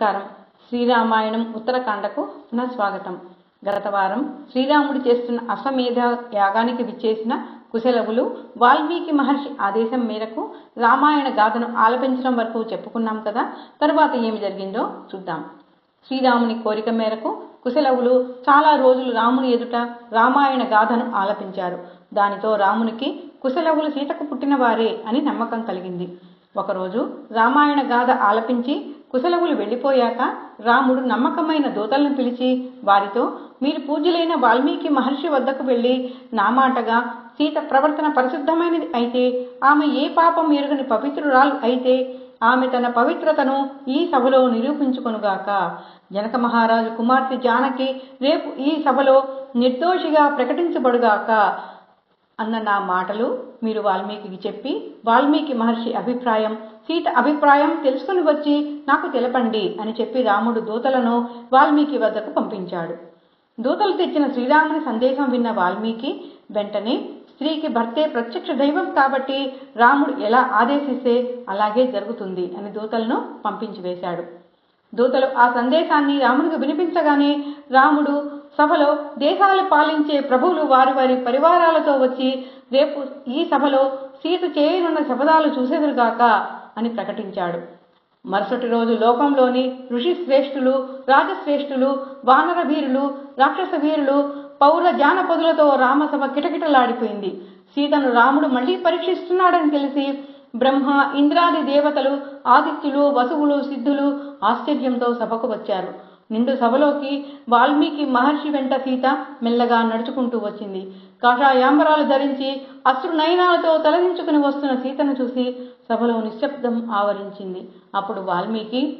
నమస్కారం. శ్రీరామాయణం ఉత్తరకాండకు పునః స్వాగతం. గత వారం శ్రీరాముడు చేస్తున్న అశ్వమేధ యాగానికి విచ్చేసిన కుశలవులు వాల్మీకి మహర్షి ఆదేశం మేరకు రామాయణ గాథను ఆలపించడం వరకు చెప్పుకున్నాం కదా తర్వాత ఏమి జరిగిందో చూద్దాం. శ్రీరాముని కోరిక మేరకు కుశలవులు చాలా రోజులు రాముని ఎదుట రామాయణ గాథను ఆలపించారు. దానితో రామునికి కుశలవులు సీతకు పుట్టిన వారే అని నమ్మకం కలిగింది. ఒకరోజు రామాయణ గాథ ఆలపించి కుశలవులు వెళ్ళిపోయాక రాముడు నమ్మకమైన దూతలను పిలిచి వారితో మీరు పూజ్యులైన వాల్మీకి మహర్షి వద్దకు వెళ్ళి నా మాటగా సీత ప్రవర్తన పరిశుద్ధమైనది అయితే ఆమె ఏ పాపం ఎరుగని పవిత్రురాలు అయితే ఆమె తన పవిత్రతను ఈ సభలో నిరూపించుకొనుగాక. జనక మహారాజు కుమార్తె జానకి రేపు ఈ సభలో నిర్దోషిగా ప్రకటించబడుగాక. అన్న నా మాటలు మీరు వాల్మీకి చెప్పి వాల్మీకి మహర్షి అభిప్రాయం సీత అభిప్రాయం తెలుసుకుని వచ్చి నాకు తెలపండి అని చెప్పి రాముడు దూతలను వాల్మీకి వద్దకు పంపించాడు. దూతలు తెచ్చిన శ్రీరాముని సందేశం విన్న వాల్మీకి వెంటనే స్త్రీకి భర్తే ప్రత్యక్ష దైవం కాబట్టి రాముడు ఎలా ఆదేశిస్తే అలాగే జరుగుతుంది అని దూతలను పంపించి వేశాడు. దూతలు ఆ సందేశాన్ని రామునికి వినిపించగానే రాముడు సభలో దేశాలు పాలించే ప్రభువులు వారి వారి పరివారాలతో వచ్చి రేపు ఈ సభలో సీత చేయనున్న శపథాలు చూసేదురుగాక అని ప్రకటించాడు. మరుసటి రోజు లోకంలోని ఋషి శ్రేష్ఠులు రాజశ్రేష్ఠులు వానర వీరులు రాక్షస వీరులు పౌర జానపదులతో రామసభ కిటకిటలాడిపోయింది. సీతను రాముడు మళ్ళీ పరీక్షిస్తున్నాడని తెలిసి బ్రహ్మ ఇంద్రాది దేవతలు ఆదిత్యులు వసువులు సిద్ధులు ఆశ్చర్యంతో సభకు వచ్చారు. నిండు సభలోకి వాల్మీకి మహర్షి వెంట సీత మెల్లగా నడుచుకుంటూ వచ్చింది. కాషాయాంబరాలు ధరించి అశ్రు నయనాలతో తలదించుకుని వస్తున్న సీతను చూసి సభలో నిశ్శబ్దం ఆవరించింది. అప్పుడు వాల్మీకి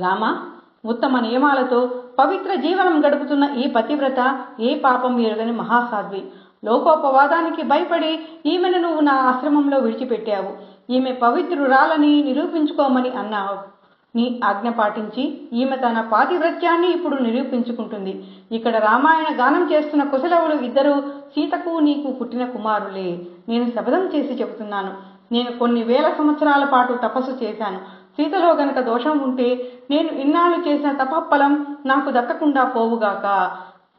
రామ ఉత్తమ నియమాలతో పవిత్ర జీవనం గడుపుతున్న ఈ పతివ్రత ఏ పాపం ఎరుగని మహాసాధ్వి. లోకోపవాదానికి భయపడి ఈమెను నువ్వు నా ఆశ్రమంలో విడిచిపెట్టావు. ఈమె పవిత్రురాలని నిరూపించుకోమని అన్నావు. నీ ఆజ్ఞ పాటించి ఈమె తన పాతివ్రత్యాన్ని ఇప్పుడు నిరూపించుకుంటుంది. ఇక్కడ రామాయణ గానం చేస్తున్న కుశలవులు ఇద్దరు సీతకు నీకు పుట్టిన కుమారులే. నేను శపథం చేసి చెబుతున్నాను. నేను కొన్ని వేల సంవత్సరాల పాటు తపస్సు చేశాను. సీతలో గనక దోషం ఉంటే నేను ఇన్నాళ్ళు చేసిన తపఫలం నాకు దక్కకుండా పోవుగాక.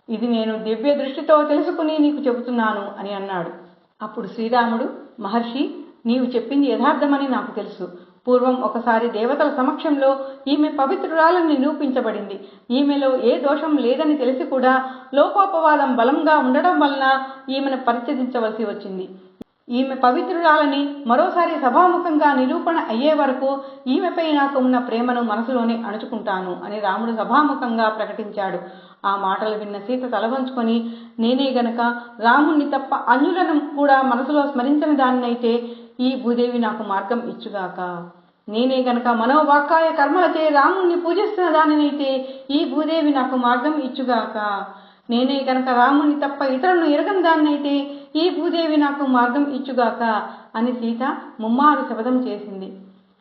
ఇది నేను దివ్య దృష్టితో తెలుసుకుని నీకు చెబుతున్నాను అని అన్నాడు. అప్పుడు శ్రీరాముడు మహర్షి నీవు చెప్పింది యథార్థమని నాకు తెలుసు. పూర్వం ఒకసారి దేవతల సమక్షంలో ఈమె పవిత్రురాలని నిరూపించబడింది. ఈమెలో ఏ దోషం లేదని తెలిసి కూడా లోకోపవాదం బలంగా ఉండడం వలన ఈమెను పరిత్యజించవలసి వచ్చింది. ఈమె పవిత్రురాలని మరోసారి సభాముఖంగా నిరూపణ అయ్యే వరకు ఈమెపై నాకు ఉన్న ప్రేమను మనసులోనే అణుచుకుంటాను అని రాముడు సభాముఖంగా ప్రకటించాడు. ఆ మాటలు విన్న సీత తలవంచుకొని నేనే గనక రాముణ్ణి తప్ప అన్యులను కూడా మనసులో స్మరించని దాన్నైతే ఈ భూదేవి నాకు మార్గం ఇచ్చుగాక. నేనే గనక మనోవాకాయ కర్మలచే రాముణ్ణి పూజిస్తున్న దానినైతే ఈ భూదేవి నాకు మార్గం ఇచ్చుగాక. నేనే గనక రాముని తప్ప ఇతరులను ఎరగని దాన్నైతే ఈ భూదేవి నాకు మార్గం ఇచ్చుగాక అని సీత ముమ్మారు శపథం చేసింది.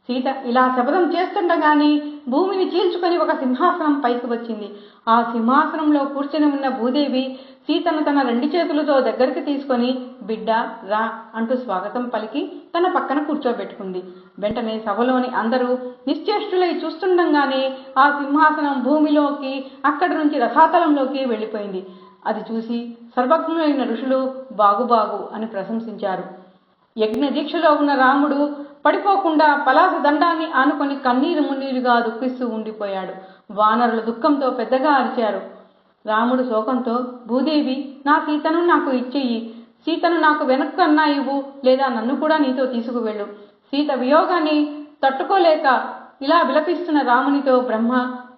సీత ఇలా శపథం చేస్తుండగానే భూమిని చీల్చుకొని ఒక సింహాసనం పైకి వచ్చింది. ఆ సింహాసనంలో కూర్చొని ఉన్న భూదేవి సీతను తన రెండు చేతులతో దగ్గరికి తీసుకొని బిడ్డ రా అంటూ స్వాగతం పలికి తన పక్కన కూర్చోబెట్టుకుంది. వెంటనే సభలోని అందరూ నిశ్చేష్టులై చూస్తుండగానే ఆ సింహాసనం భూమిలోకి అక్కడి నుంచి రథాతలంలోకి వెళ్ళిపోయింది. అది చూసి సర్వజ్ఞులైన ఋషులు బాగుబాగు అని ప్రశంసించారు. యజ్ఞ దీక్షలో ఉన్న రాముడు పడిపోకుండా పలాస దండాన్ని ఆనుకొని కన్నీరు మున్నీరుగా దుఃఖిస్తూ ఉండిపోయాడు. వానరుల దుఃఖంతో పెద్దగా అరిచారు. రాముడు శోకంతో భూదేవి నా సీతను నాకు ఇచ్చేయి సీతను నాకు వెనక్కు అన్నా ఇవ్వు లేదా నన్ను కూడా నీతో తీసుకువెళ్ళు. సీత వియోగాన్ని తట్టుకోలేక ఇలా విలపిస్తున్న రామునితో బ్రహ్మ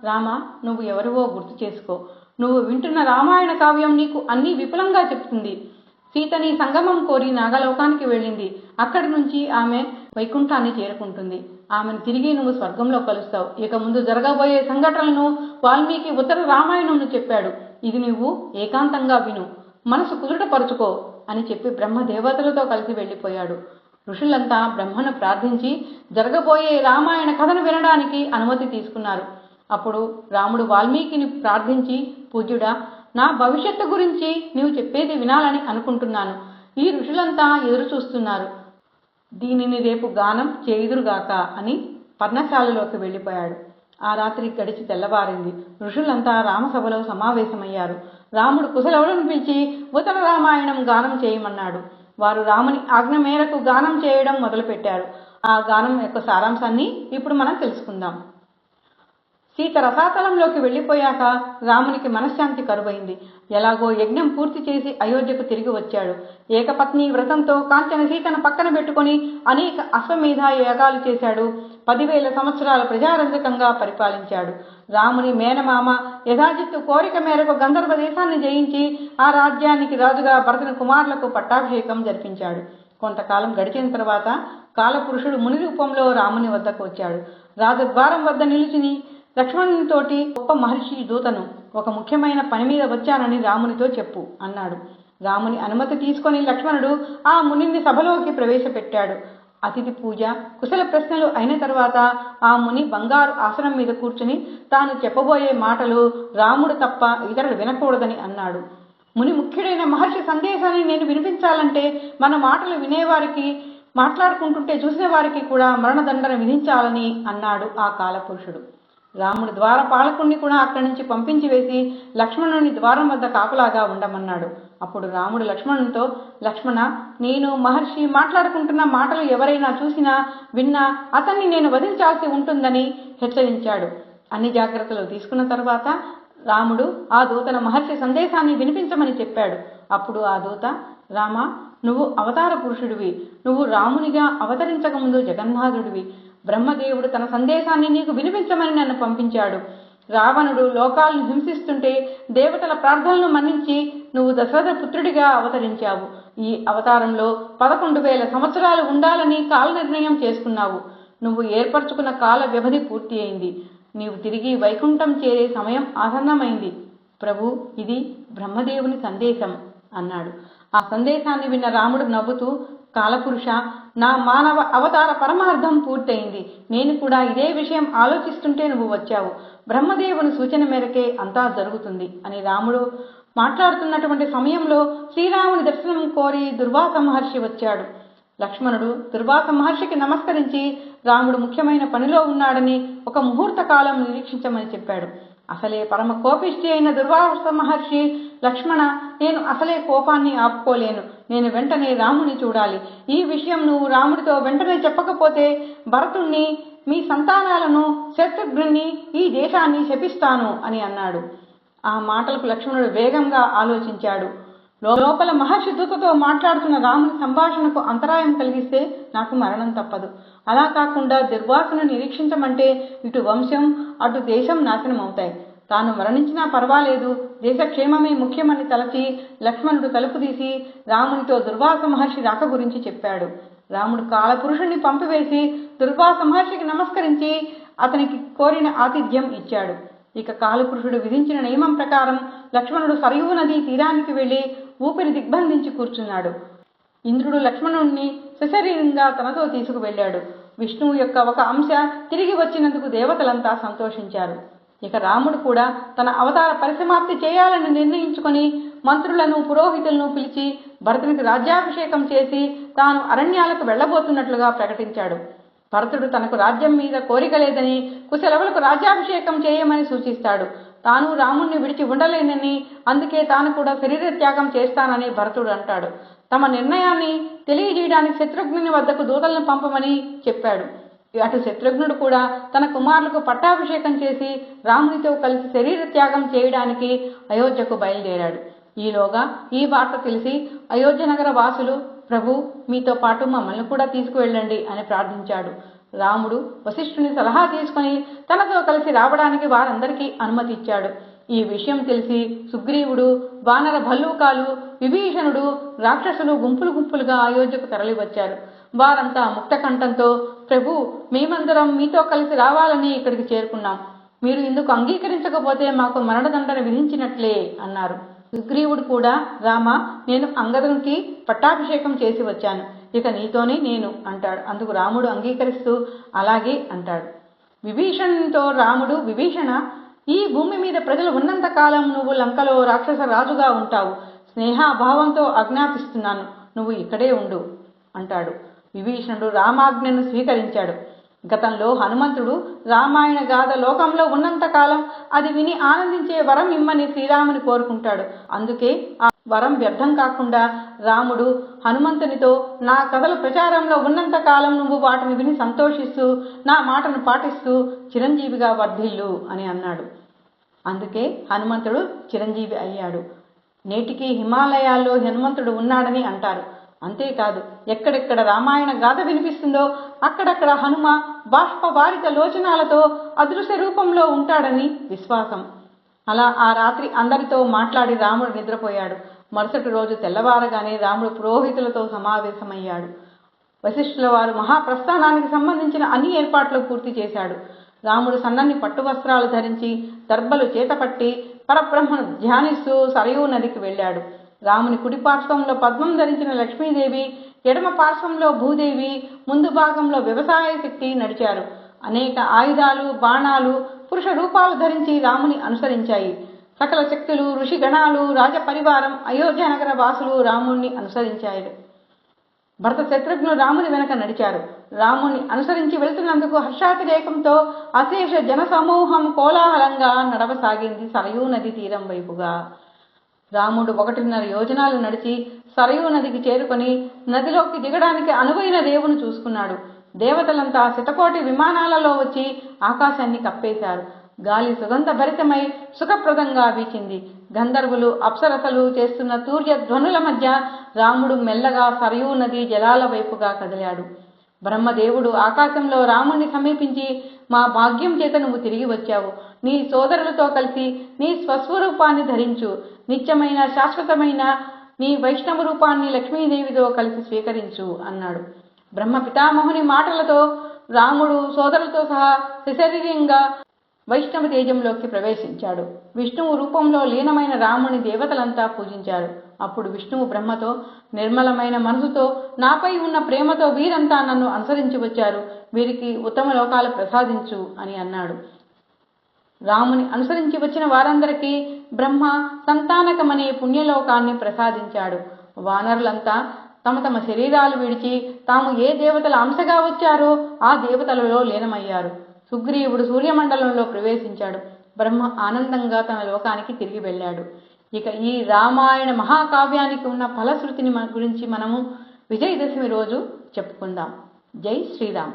రామ నువ్వు ఎవరివో గుర్తు చేసుకో. నువ్వు వింటున్న రామాయణ కావ్యం నీకు అన్ని విపులంగా చెప్తుంది. సీతని సంగమం కోరి నాగలోకానికి వెళ్ళింది. అక్కడి నుంచి ఆమె వైకుంఠాన్ని చేరుకుంటుంది. ఆమెను తిరిగి నువ్వు స్వర్గంలో కలుస్తావు. ఇక ముందు జరగబోయే సంఘటనలను వాల్మీకి ఉత్తర రామాయణంను చెప్పాడు. ఇది నువ్వు ఏకాంతంగా విను. మనసు కుదుటపరుచుకో అని చెప్పి బ్రహ్మ దేవతలతో కలిసి వెళ్ళిపోయాడు. ఋషులంతా బ్రహ్మను ప్రార్థించి జరగబోయే రామాయణ కథను వినడానికి అనుమతి తీసుకున్నారు. అప్పుడు రాముడు వాల్మీకిని ప్రార్థించి పూజ్యుడా నా భవిష్యత్తు గురించి నీవు చెప్పేది వినాలని అనుకుంటున్నాను. ఈ ఋషులంతా ఎదురు చూస్తున్నారు. దీనిని రేపు గానం చేయుదురుగాక అని పర్ణశాలలోకి వెళ్ళిపోయాడు. ఆ రాత్రి గడిచి తెల్లవారింది. ఋషులంతా రామసభలో సమావేశమయ్యారు. రాముడు కుశలవులను పిలిచి ఉత్తర రామాయణం గానం చేయమన్నాడు. వారు రాముని ఆజ్ఞ మేరకు గానం చేయడం మొదలుపెట్టారు. ఆ గానం యొక్క సారాంశాన్ని ఇప్పుడు మనం తెలుసుకుందాం. సీత రసాతలంలోకి వెళ్ళిపోయాక రామునికి మనశ్శాంతి కరువైంది. ఎలాగో యజ్ఞం పూర్తి చేసి అయోధ్యకు తిరిగి వచ్చాడు. ఏకపత్ని వ్రతంతో కాంచన సీతను పక్కన పెట్టుకొని అనేక అశ్వమేధ యాగాలు చేశాడు. పదివేల సంవత్సరాల ప్రజారంజకంగా పరిపాలించాడు. రాముని మేనమామ యథాజిత్తు కోరిక మేరకు గంధర్వ దేశాన్ని జయించి ఆ రాజ్యానికి రాజుగా భరతుని కుమారులకు పట్టాభిషేకం జరిపించాడు. కొంతకాలం గడిచిన తర్వాత కాలపురుషుడు ముని రూపంలో రాముని వద్దకు వచ్చాడు. రాజద్వారం వద్ద నిలిచిని లక్ష్మణునితోటి గొప్ప మహర్షి దూతను ఒక ముఖ్యమైన పని మీద వచ్చానని రామునితో చెప్పు అన్నాడు. రాముని అనుమతి తీసుకొని లక్ష్మణుడు ఆ మునిని సభలోకి ప్రవేశపెట్టాడు. అతిథి పూజ కుశల ప్రశ్నలు అయిన తర్వాత ఆ ముని బంగారు ఆసనం మీద కూర్చుని తాను చెప్పబోయే మాటలు రాముడు తప్ప ఇతరులు వినకూడదని అన్నాడు. ముని ముఖ్యుడైన మహర్షి సందేశాన్ని నేను వినిపించాలంటే మన మాటలు వినేవారికి మాట్లాడుకుంటుంటే చూసిన వారికి కూడా మరణదండన విధించాలని అన్నాడు ఆ కాలపురుషుడు. రాముడు ద్వార పాలకుణ్ణి కూడా అక్కడి నుంచి పంపించి వేసి లక్ష్మణుని ద్వారం వద్ద కాపలాగా ఉండమన్నాడు. అప్పుడు రాముడు లక్ష్మణునితో లక్ష్మణ నేను మహర్షి మాట్లాడుకుంటున్న మాటలు ఎవరైనా చూసినా విన్నా అతన్ని నేను వధించాల్సి ఉంటుందని హెచ్చరించాడు. అన్ని జాగ్రత్తలు తీసుకున్న తర్వాత రాముడు ఆ దూతన మహర్షి సందేశాన్ని వినిపించమని చెప్పాడు. అప్పుడు ఆ దూత రామ నువ్వు అవతార పురుషుడివి. నువ్వు రామునిగా అవతరించక ముందు జగన్నాథుడివి. బ్రహ్మదేవుడు తన సందేశాన్ని నీకు వినిపించమని నన్ను పంపించాడు. రావణుడు లోకాలను హింసిస్తుంటే దేవతల ప్రార్థనలు మన్నించి నువ్వు దశరథ పుత్రుడిగా అవతరించావు. ఈ అవతారంలో పదకొండు వేల సంవత్సరాలు ఉండాలని కాల నిర్ణయం చేసుకున్నావు. నువ్వు ఏర్పరచుకున్న కాల వ్యవధి పూర్తి అయింది. నీవు తిరిగి వైకుంఠం చేరే సమయం ఆసన్నమైంది. ప్రభు ఇది బ్రహ్మదేవుని సందేశం అన్నాడు. ఆ సందేశాన్ని విన్న రాముడు నవ్వుతూ కాలపురుష నా మానవ అవతార పరమార్థం పూర్తయింది. నేను కూడా ఇదే విషయం ఆలోచిస్తుంటే నువ్వు వచ్చావు. బ్రహ్మదేవుని సూచన మేరకే అంతా జరుగుతుంది అని రాముడు మాట్లాడుతున్నటువంటి సమయంలో శ్రీరాముని దర్శనం కోరి దుర్వాస మహర్షి వచ్చాడు. లక్ష్మణుడు దుర్వాస మహర్షికి నమస్కరించి రాముడు ముఖ్యమైన పనిలో ఉన్నాడని ఒక ముహూర్త కాలం నిరీక్షించమని చెప్పాడు. అసలే పరమ కోపిష్టి అయిన దుర్వాస మహర్షి లక్ష్మణ నేను అసలే కోపాన్ని ఆపుకోలేను. నేను వెంటనే రాముని చూడాలి. ఈ విషయం నువ్వు రాముడితో వెంటనే చెప్పకపోతే భరతుణ్ణి మీ సంతానాలను శత్రుఘ్ని ఈ దేశాన్ని శపిస్తాను అని అన్నాడు. ఆ మాటలకు లక్ష్మణుడు వేగంగా ఆలోచించాడు. లోపల మహర్షి దూతతో మాట్లాడుతున్న రాముని సంభాషణకు అంతరాయం కలిగిస్తే నాకు మరణం తప్పదు. అలా కాకుండా దుర్వాసను నిరీక్షించమంటే ఇటు వంశం అటు దేశం నాశనం అవుతాయి తాను మరణించినా పర్వాలేదు. దేశక్షేమమే ముఖ్యమని తలచి లక్ష్మణుడు తలుపు తీసి రామునితో దుర్వాస మహర్షి రాక గురించి చెప్పాడు. రాముడు కాలపురుషుణ్ణి పంపివేసి దుర్వాస మహర్షికి నమస్కరించి అతనికి కోరిన ఆతిథ్యం ఇచ్చాడు. ఇక కాలపురుషుడు విధించిన నియమం ప్రకారం లక్ష్మణుడు సరయూ నది తీరానికి వెళ్ళి ఊపిరి దిగ్బంధించి కూర్చున్నాడు. ఇంద్రుడు లక్ష్మణుణ్ణి సశరీరంగా తనతో తీసుకువెళ్ళాడు. విష్ణువు యొక్క ఒక అంశ తిరిగి వచ్చినందుకు దేవతలంతా సంతోషించారు. ఇక రాముడు కూడా తన అవతార పరిసమాప్తి చేయాలని నిర్ణయించుకొని మంత్రులను పురోహితులను పిలిచి భరతునికి రాజ్యాభిషేకం చేసి తాను అరణ్యాలకు వెళ్ళబోతున్నట్లుగా ప్రకటించాడు. భరతుడు తనకు రాజ్యం మీద కోరిక లేదని కుశలవులకు రాజ్యాభిషేకం చేయమని సూచిస్తాడు. తాను రాముణ్ణి విడిచి ఉండలేనని అందుకే తాను కూడా శరీర త్యాగం చేస్తానని భరతుడు అంటాడు. తమ నిర్ణయాన్ని తెలియజేయడానికి శత్రుఘ్నుని వద్దకు దూతలను పంపమని చెప్పాడు. అటు శత్రుఘ్నుడు కూడా తన కుమారులకు పట్టాభిషేకం చేసి రామునితో కలిసి శరీర త్యాగం చేయడానికి అయోధ్యకు బయలుదేరాడు. ఈలోగా ఈ వార్త తెలిసి అయోధ్య నగర వాసులు ప్రభు మీతో పాటు మమ్మల్ని కూడా తీసుకువెళ్ళండి అని ప్రార్థించాడు. రాముడు వశిష్ఠుని సలహా తీసుకుని తనతో కలిసి రావడానికి వారందరికీ అనుమతి ఇచ్చాడు. ఈ విషయం తెలిసి సుగ్రీవుడు వానర భల్లూకాలు విభీషణుడు రాక్షసులు గుంపులు గుంపులుగా అయోధ్యకు తరలివచ్చారు. వారంతా ముక్తకంఠంతో ప్రభు మేమందరం మీతో కలిసి రావాలని ఇక్కడికి చేరుకున్నాం. మీరు ఇందుకు అంగీకరించకపోతే మాకు మరణదండన విధించినట్లే అన్నారు. సుగ్రీవుడు కూడా రామ నేను అంగదునికి పట్టాభిషేకం చేసి వచ్చాను. ఇక నీతోనే నేను అంటాడు. అందుకు రాముడు అంగీకరిస్తూ అలాగే అంటాడు. విభీషణునితో రాముడు విభీషణ ఈ భూమి మీద ప్రజలు ఉన్నంత కాలం నువ్వు లంకలో రాక్షస రాజుగా ఉంటావు. స్నేహాభావంతో ఆజ్ఞాపిస్తున్నాను. నువ్వు ఇక్కడే ఉండు అంటాడు. విభీషణుడు రామాజ్ఞను స్వీకరించాడు. గతంలో హనుమంతుడు రామాయణ గాథ లోకంలో ఉన్నంత కాలం అది విని ఆనందించే వరం ఇమ్మని శ్రీరాముని కోరుకుంటాడు. అందుకే ఆ వరం వ్యర్థం కాకుండా రాముడు హనుమంతునితో నా కథలు ప్రచారంలో ఉన్నంత కాలం నువ్వు వాటిని విని సంతోషిస్తూ నా మాటను పాటిస్తూ చిరంజీవిగా వర్ధిల్లు అని అన్నాడు. అందుకే హనుమంతుడు చిరంజీవి అయ్యాడు. నేటికి హిమాలయాల్లో హనుమంతుడు ఉన్నాడని అంటారు. అంతేకాదు ఎక్కడెక్కడ రామాయణ గాథ వినిపిస్తుందో అక్కడక్కడ హనుమ బాష్పవారిత లోచనాలతో అదృశ్య రూపంలో ఉంటాడని విశ్వాసం. అలా ఆ రాత్రి అందరితో మాట్లాడి రాముడు నిద్రపోయాడు. మరుసటి రోజు తెల్లవారగానే రాముడు పురోహితులతో సమావేశమయ్యాడు. వశిష్ఠుల వారు మహాప్రస్థానానికి సంబంధించిన అన్ని ఏర్పాట్లు పూర్తి చేశాడు. రాముడు సన్నని పట్టు వస్త్రాలు ధరించి దర్భలు చేతపట్టి పరబ్రహ్మను ధ్యానిస్తూ సరయూ నదికి వెళ్ళాడు. రాముని కుడి పార్శ్వంలో పద్మం ధరించిన లక్ష్మీదేవి ఎడమ పార్శ్వంలో భూదేవి ముందు భాగంలో వ్యవసాయ శక్తి నడిచారు. అనేక ఆయుధాలు బాణాలు పురుష రూపాలు ధరించి రాముని అనుసరించాయి. సకల శక్తులు ఋషిగణాలు రాజపరివారం అయోధ్య నగర వాసులు రాముణ్ణి అనుసరించారు. భరత శత్రుఘ్నులు రాముని వెనక నడిచారు. రాముని అనుసరించి వెళ్తున్నందుకు హర్షాతిరేకంతో అశేష జన సమూహం కోలాహలంగా నడవసాగింది సరయూ నది తీరం వైపుగా. రాముడు ఒకటిన్నర యోజనాలు నడిచి సరయూ నదికి చేరుకొని నదిలోకి దిగడానికి అనువైన రేవును చూసుకున్నాడు. దేవతలంతా శతకోటి విమానాలలో వచ్చి ఆకాశాన్ని కప్పేశారు. గాలి సుగంధ భరితమై సుఖప్రదంగా వీచింది. గంధర్వులు అప్సరసలు చేస్తున్న తూర్య ధ్వనుల మధ్య రాముడు మెల్లగా సరయూ నది జలాల వైపుగా కదిలాడు. బ్రహ్మదేవుడు ఆకాశంలో రాముణ్ణి సమీపించి మా భాగ్యం చేత నువ్వు తిరిగి వచ్చావు. నీ సోదరులతో కలిసి నీ స్వస్వరూపాన్ని ధరించు. నిత్యమైన శాశ్వతమైన నీ వైష్ణవ రూపాన్ని లక్ష్మీదేవితో కలిసి స్వీకరించు అన్నాడు. బ్రహ్మ పితామహుని మాటలతో రాముడు సోదరులతో సహా సశరీరంగా వైష్ణవ తేజంలోకి ప్రవేశించాడు. విష్ణువు రూపంలో లీనమైన రాముని దేవతలంతా పూజించారు. అప్పుడు విష్ణువు బ్రహ్మతో నిర్మలమైన మనసుతో నాపై ఉన్న ప్రేమతో వీరంతా నన్ను అనుసరించి వచ్చారు. వీరికి ఉత్తమ లోకాలు ప్రసాదించు అని అన్నాడు. రాముని అనుసరించి వచ్చిన వారందరికీ బ్రహ్మ సంతానకమనే పుణ్యలోకాన్ని ప్రసాదించాడు. వానరులంతా తమ తమ శరీరాలు విడిచి తాము ఏ దేవతల అంశగా వచ్చారో ఆ దేవతలలో లీనమయ్యారు. సుగ్రీవుడు సూర్యమండలంలో ప్రవేశించాడు. బ్రహ్మ ఆనందంగా తన లోకానికి తిరిగి వెళ్ళాడు. ఇక ఈ రామాయణ మహాకావ్యానికి ఉన్న ఫలశ్రుతిని మన గురించి మనము విజయదశమి రోజు చెప్పుకుందాం. జై శ్రీరామ్.